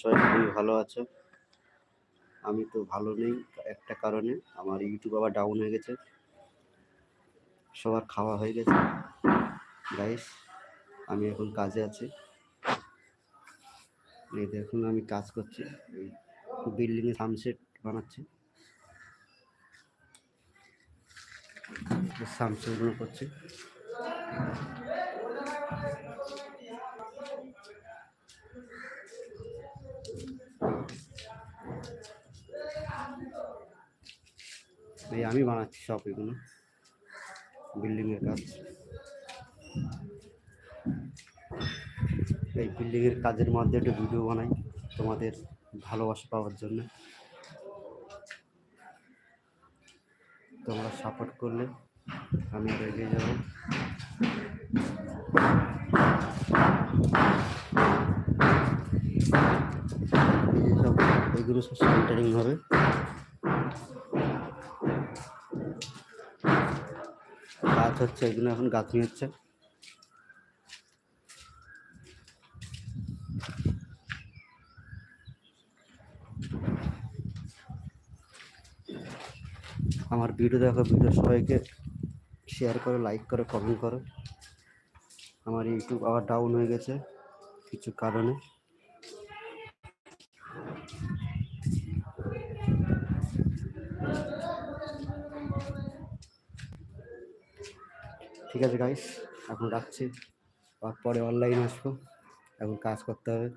সবাই খুবই ভালো আছো। আমি তো ভালো নেই একটা কারণে। আমার ইউটিউব আবার ডাউন হয়ে গেছে। সবার খাওয়া হয়ে গেছে। গাইস আমি এখন কাজে আছি। এই দেখুন আমি কাজ করছি। এই বিল্ডিংয়ে সানসেট বানাচ্ছি। সানসেটগুলো করছি। এই আমি বানাচ্ছি সব এগুলো। বিল্ডিং এর কাজ। এই বিল্ডিং এর কাজের মধ্যে একটা ভিডিও বানাই তোমাদের ভালোবাসা পাওয়ার জন্য। তোমরা সাপোর্ট করলে আমি এগিয়ে যাব। এগুলো সব সেন্টারিং হবে। কাজ হচ্ছে, এগুলো এখন গাঁথনি হচ্ছে। আমার ভিডিও দেখো, ভিডিও সবাইকে শেয়ার করো লাইক করো কমেন্ট করো। আমার ইউটিউব আবার ডাউন হয়ে গেছে কিছু কারণে। ঠিক আছে গাইস এখন রাখছি। পরে অনলাইন আসব এখন কাজ করতে হবে।